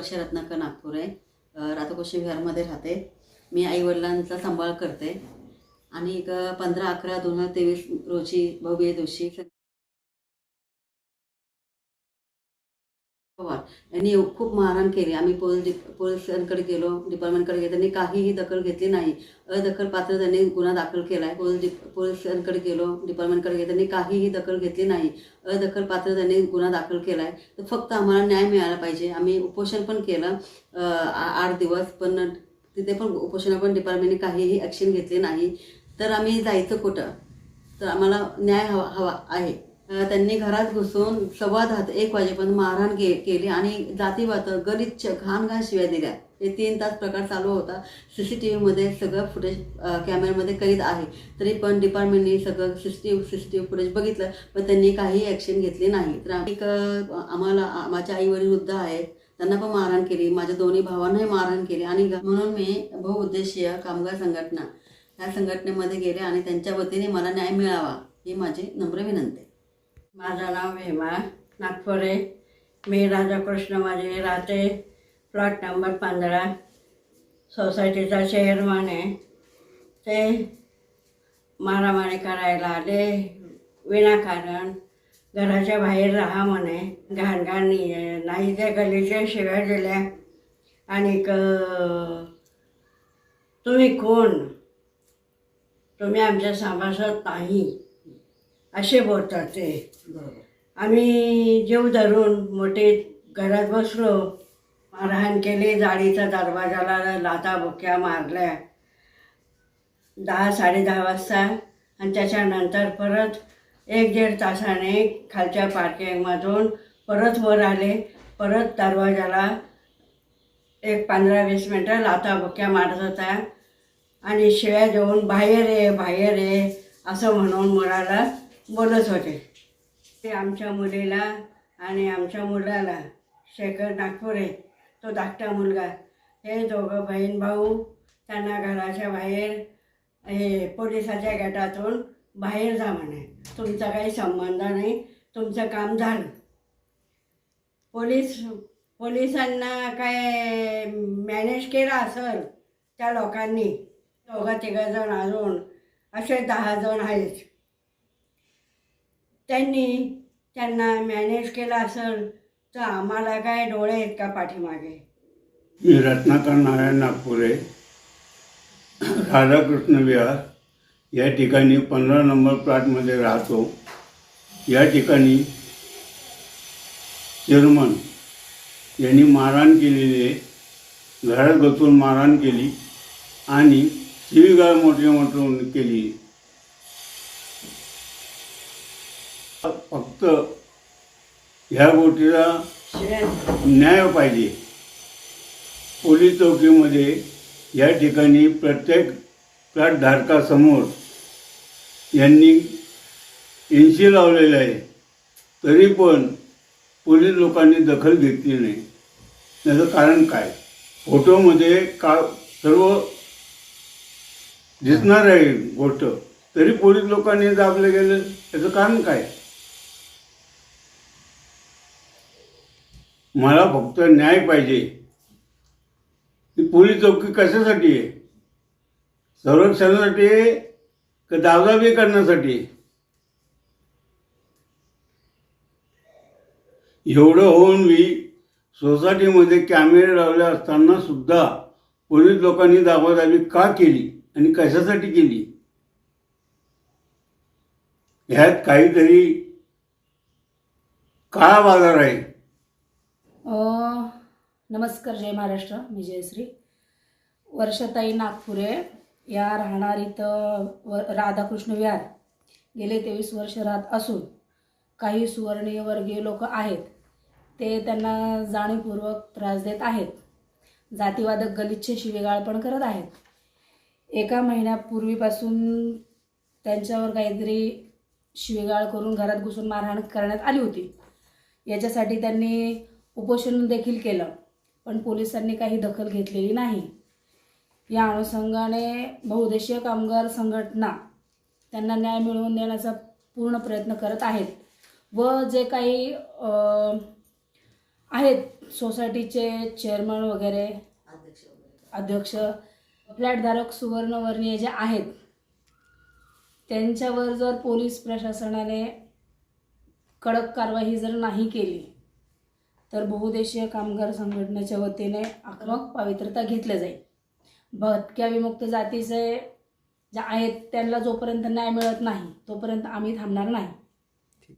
वर्षा रत्नाकर नागपूर आहे. अ, राधाकृष्ण विहारमध्ये राहते. मी आईवडिलांचा सांभाळ करते. आणि एक पंधरा अकरा दोन हजार तेवीस रोजी भव्य दिवशी पवार. यांनी खूप मारहाण केली. आम्ही पोलीस डि पोलिसांकडे गेलो डिपार्टमेंटकडे गेलो. त्यांनी काहीही दखल घेतली नाही. अदखल पात्र त्यांनी गुन्हा दाखल केला आहे पोलीस डि पोलिसांकडे गेलो डिपार्टमेंटकडे गेलो. त्यांनी काहीही दखल घेतली नाही. अदखल पात्र त्यांनी गुन्हा दाखल केला आहे तर फक्त आम्हाला न्याय मिळाला पाहिजे. आम्ही उपोषण पण केलं आ- आठ दिवस. पण तिथे पण उपोषण पण डिपार्टमेंटने काहीही ॲक्शन घेतली नाही. तर आम्ही जायचं कुठं? तर आम्हाला न्याय हवा हवा आहे. त्यांनी घरात घुसून सव्वा दहा एक वाजेपर्यंत मारहाण के केली आणि जातीवात गलिच्छ घाण घाण शिव्या दिल्या. हे तीन तास प्रकार चालू होता. सी सी टी व्हीमध्ये सगळं फुटेज कॅमेऱ्यामध्ये कैद आहे. तरी पण डिपार्टमेंटने सगळं C C T V C C T V footage बघितलं पण त्यांनी काही ॲक्शन घेतली नाही. तर आम्ही एक, आम्हाला माझ्या आईवडील वृद्ध आहेत. त्यांना पण मारहाण केली. माझ्या दोन्ही भावांनाही मारहाण केली. आणि म्हणून मी बहुउद्देशीय कामगार संघटना या संघटनेमध्ये गेले आणि त्यांच्या वतीने मला न्याय मिळावा ही माझी नम्र विनंती आहे. माझं नाव हेमा नागपूर आहे मी राधाकृष्ण माझे राहते प्लॉट नंबर पंधरा. सोसायटीचा चेअरमन आहे. ते मारामारी करायला आले. विनाकारण घराच्या बाहेर राहा म्हणे. घाण घाण नाही नाही त्या गलीच्या शिव्या दिल्या. आणि क- तुम्ही कोण? तुम्ही आमच्या सभासद नाही. असे बोलतात ते. आम्ही जीव धरून मोठे घरात बसलो. मारहाण केली जाळीचा दरवाजाला लाथा बुक्या मारल्या. दहा साडेदहा वाजता आणि त्याच्यानंतर परत एक दीड तासाने खालच्या पार्किंगमधून परत वर आले. परत दरवाजाला एक पंधरा वीस मिनटं लाथा बुक्या मारत होता. आणि शिव्या देऊन बाहेर ये बाहेर ये असं म्हणून मुलाला बोलत होते. ते आमच्या मुलीला आणि आमच्या मुलाला शेखर नागपुरे तो धाकटा मुलगा हे दोघं बहीण भाऊ त्यांना घराच्या बाहेर हे पोलिसाच्या गटातून बाहेर जा म्हणे. तुमचा काही संबंध नाही तुमचं काम झालं. पोलीस पोलिसांना काय मॅनेज केलं असेल त्या लोकांनी दोघं तिघं जण अजून असे दहा जण आहेत. त्यांनी त्यांना मॅनेज केला असेल तर आम्हाला काय डोळे आहेत का पाठीमागे? मी रत्नाकर नारायण नागपुरे राधाकृष्ण विहार या ठिकाणी पंधरा नंबर प्लॉटमध्ये राहतो. या ठिकाणी चेअरमन यांनी मारहाण केलेली आहे. घरात बसून मारहाण केली आणि शिवीगाळ मोठी मोठी केली. फक्त ह्या गोष्टीला न्याय पाहिजे. पोलीस चौकीमध्ये या ठिकाणी प्रत्येक प्लॅटधारकासमोर यांनी ऐंशी लावलेलं आहे. तरी पण पोलीस लोकांनी दखल घेतली नाही. त्याचं कारण काय? फोटोमध्ये का सर्व दिसणार आहे गोष्ट. तरी पोलीस लोकांनी दाबलं गेलं. त्याचं कारण काय? मला फक्त न्याय पाहिजे. ही पोलीस चौकी कशासाठी आहे? संरक्षणासाठी आहे का दाबदाबी करण्यासाठी? आहे? एवढं होऊन मी सोसायटीमध्ये कॅमेरे लावले असताना सुद्धा पोलीस लोकांनी दाबादाबी का केली आणि कशासाठी केली? ह्यात काहीतरी काळा बाजार आहे. नमस्कार जय महाराष्ट्र. मी जयश्री. वर्षताई नागपुरे या राहणार इथं व राधाकृष्ण विहार. गेले तेवीस वर्ष राहत असून काही सुवर्णीयवर्गीय लोक आहेत. ते त्यांना जाणीवपूर्वक त्रास देत आहेत. जातीवादक गलिच्छ शिवेगाळ पण करत आहेत. एका महिन्यापूर्वीपासून त्यांच्यावर काहीतरी शिवेगाळ करून घरात घुसून मारहाण करण्यात आली होती. याच्यासाठी त्यांनी उपोषण देखील केलं पण पोलिसांनी काही दखल घेतलेली नाही. या अनुषंगाने बहुदेशीय कामगार संघटना त्यांना न्याय मिळवून देण्याचा पूर्ण प्रयत्न करत आहेत व जे काही आहेत सोसायटीचे चेअरमन वगैरे. अध्यक्ष फ्लॅटधारक सुवर्णवर्णीय जे आहेत त्यांच्यावर जर पोलीस प्रशासनाने कडक कारवाई जर नाही केली तर बहुदेशीय कामगार संघटनेच्या वतीने आक्रमक पावित्र्यता घेतल्या जाईल. भटक्या विमुक्त जातीचे जे आहेत त्यांना जोपर्यंत न्याय मिळत नाही तोपर्यंत आम्ही थांबणार नाही.